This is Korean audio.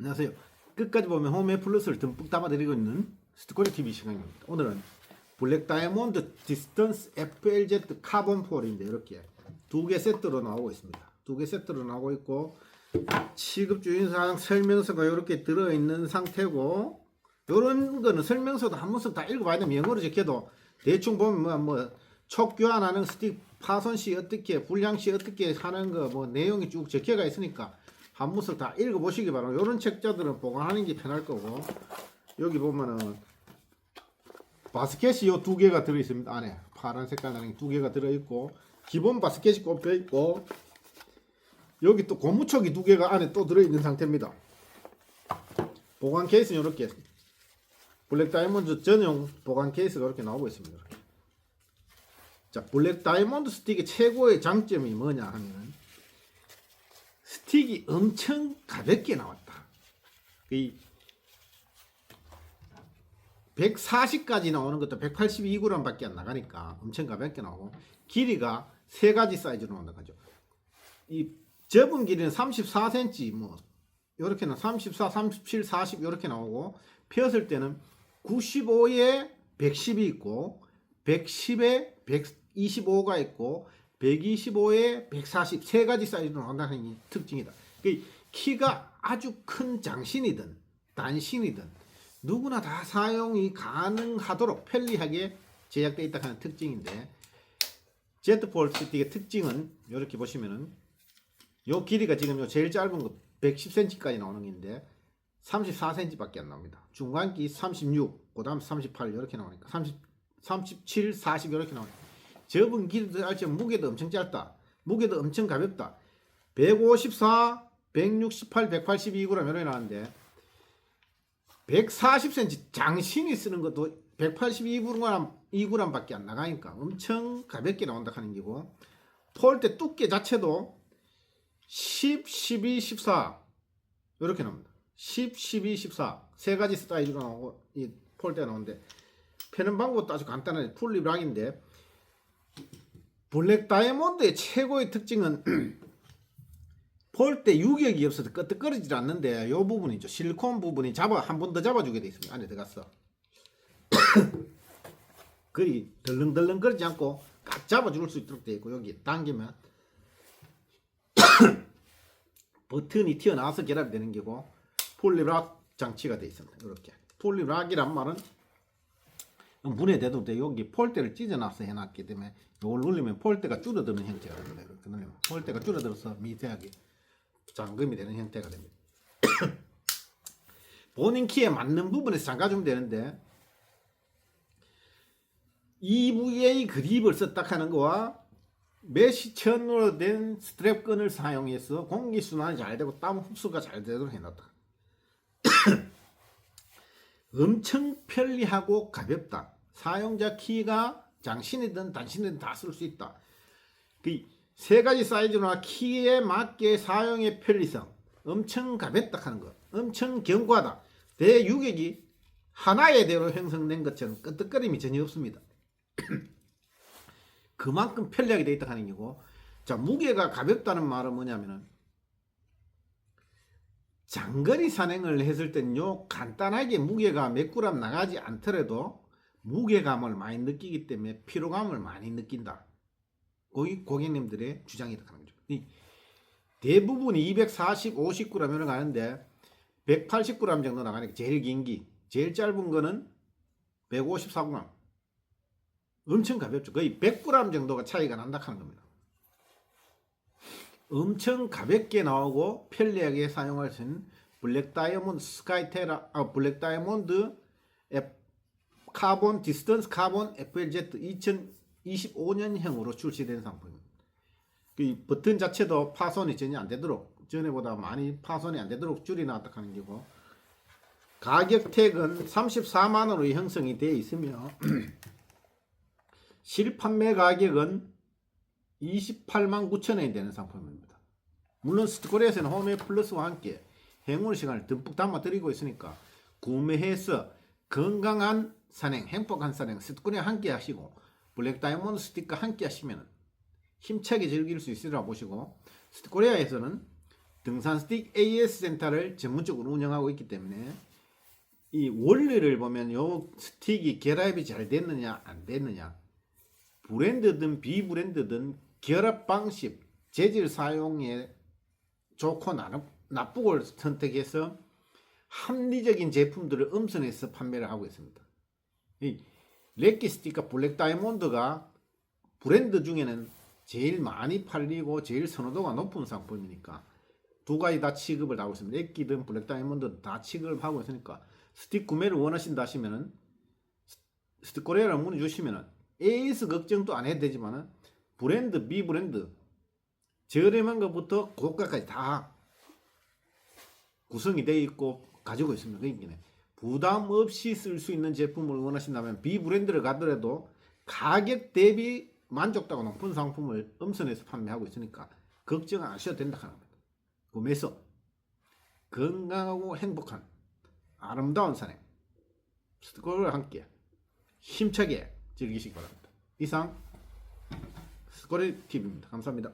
안녕하세요. 끝까지 보면 홈에 플러스를 듬뿍 담아드리고 있는 스토리 TV 시간입니다. 오늘은 블랙 다이아몬드 디스턴스 FLZ 카본 폴인데 이렇게 두 개 세트로 나오고 있습니다. 두 개 세트로 나오고 있고 취급 주인사항 설명서가 이렇게 들어있는 상태고 이런 거는 설명서도 한 번씩 다 읽어봐야 되면 영어로 적혀도 대충 보면 뭐, 뭐 촉교환하는 스틱 파손 시 어떻게 불량 시 어떻게 하는 거 뭐 내용이 쭉 적혀가 있으니까 한 번씩 다 읽어보시기 바랍니다. 이런 책자들은 보관하는 게 편할 거고 여기 보면은 바스켓이 요 두 개가 들어 있습니다. 안에 파란 색깔 나는 두 개가 들어 있고 기본 바스켓이 꼽혀 있고 여기 또 고무촉이 두 개가 안에 또 들어 있는 상태입니다. 보관 케이스는 이렇게 블랙 다이몬드 전용 보관 케이스가 이렇게 나오고 있습니다. 이렇게. 자, 블랙 다이몬드 스틱의 최고의 장점이 뭐냐 하면은 스틱이 엄청 가볍게 나왔다. 이 140까지 나오는 것도 182g밖에 안 나가니까 엄청 가볍게 나오고 길이가 세 가지 사이즈로 나온다 가죠. 이 접은 길이는 34cm 뭐 이렇게는 34, 37, 40 이렇게 나오고 펴었을 때는 95에 110이 있고 110에 125가 있고 125에 140 세 가지 사이즈로 나온다는 이 특징이다. 그 키가 아주 큰 장신이든 단신이든 누구나 다 사용이 가능하도록 편리하게 제작되어 있다 하는 특징인데 제트폴 스틱의 특징은 이렇게 보시면은 요 길이가 지금 요 제일 짧은 거 110cm까지 나오는 건데 34cm밖에 안 나옵니다. 중간기 36, 그다음 38 이렇게 나오니까 30, 37, 40 이렇게 나오니까 접은 길이도 짧지만 무게도 엄청 짧다. 무게도 엄청 가볍다. 154, 168, 182g 이렇게 나왔는데 140cm 장신이 쓰는 것도 182g 2g밖에 안 나가니까 엄청 가볍게 나온다 하는 기고 폴대 두께 자체도 10, 12, 14 이렇게 나옵니다. 10, 12, 14 세 가지 사이즈로 나오고 이 폴대 나오는데 펴는 방법도 아주 간단하게 풀립 락인데 블랙 다이아몬드의 최고의 특징은 폴때 유격이 없어서 끄떡거리질 않는데 이 부분이죠. 실리콘 부분이 잡아 한 번 더 잡아주게 돼 있습니다. 안에 들어갔어. 그리 덜렁덜렁 거리지 않고 꽉 잡아줄 수 있도록 되어 있고 여기 당기면 버튼이 튀어나와서 결합이 되는 게고 폴리락 장치가 되어 있습니다. 이렇게 폴리락이란 말은 문에 대도 돼 여기 폴대를 찢어놔서 해놨기 때문에 이걸 누르면 폴대가 줄어드는 형태가 됩니다. 누르면 폴대가 줄어들어서 미세하게 잠금이 되는 형태가 됩니다. 본인 키에 맞는 부분에서 잠가주면 되는데 EVA 그립을 썼다 하는 거와 메시천으로 된 스트랩끈을 사용해서 공기순환이 잘 되고 땀 흡수가 잘 되도록 해놨다. 엄청 편리하고 가볍다. 사용자 키가 장신이든 단신이든 다 쓸 수 있다. 그 세 가지 사이즈나 키에 맞게 사용의 편리성, 엄청 가볍다 하는 것, 엄청 견고하다. 대유격이 하나의 대로 형성된 것처럼 끄떡거림이 전혀 없습니다. 그만큼 편리하게 되어 있다 하는 거고, 자 무게가 가볍다는 말은 뭐냐면은 장거리 산행을 했을 때는요 간단하게 무게가 몇 그램 나가지 않더라도 무게감을 많이 느끼기 때문에 피로감을 많이 느낀다. 고객, 고객님들의 주장이다 하는 거죠. 이 대부분이 240, 50g 이런 가는데 180g 정도 나가니까 제일 긴 기, 제일 짧은 거는 154g. 엄청 가볍죠. 거의 100g 정도가 차이가 난다 하는 겁니다. 엄청 가볍게 나오고 편리하게 사용할 수 있는 블랙 다이아몬드 스카이테라 아 블랙 다이아몬드 F, 카본 디스턴스 카본 FLZ 2025년형으로 출시된 상품입니다. 그 버튼 자체도 파손이 전혀 안 되도록 전에보다 많이 파손이 안 되도록 줄이 나왔다 하는 거고 가격 택은 34만 원으로 형성이 되어 있으며 실판매 가격은 28만 9천 원이 되는 상품입니다. 물론 스토리에서는 홈웨이 플러스와 함께 행운 시간을 듬뿍 담아 드리고 있으니까 구매해서 건강한 산행, 행복한 산행 스토리와 함께 하시고 블랙 다이아몬드 스틱과 함께 하시면 힘차게 즐길 수 있으리라 보시고 스코리아에서는 등산 스틱 AS 센터를 전문적으로 운영하고 있기 때문에 이 원리를 보면 요 스틱이 결합이 잘 됐느냐 안 됐느냐 브랜드든 비브랜드든 결합 방식 재질 사용에 좋고 나- 나쁘고를 선택해서 합리적인 제품들을 음선해서 판매를 하고 있습니다. 이 레키 스틱과 블랙 다이몬드가 브랜드 중에는 제일 많이 팔리고 제일 선호도가 높은 상품이니까 두 가지 다 취급을 하고 있습니다. 레키든 블랙 다이몬드 다 취급을 하고 있으니까 스틱 구매를 원하신다 하시면은 스틱 코리아를 문의 주시면은 AS 걱정도 안 해도 되지만은 브랜드 비브랜드 저렴한 것부터 고가까지 다 구성이 되어 있고 가지고 있습니다. 그러니까 부담 없이 쓸 수 있는 제품을 원하신다면 비브랜드를 가더라도 가격 대비 만족도가 높은 상품을 음선에서 판매하고 있으니까 걱정 안 하셔도 된다 하는 겁니다. 구매해서 건강하고 행복한 아름다운 산행 스코를 함께 힘차게 즐기시기 바랍니다. 이상 스코리 TV입니다. 감사합니다.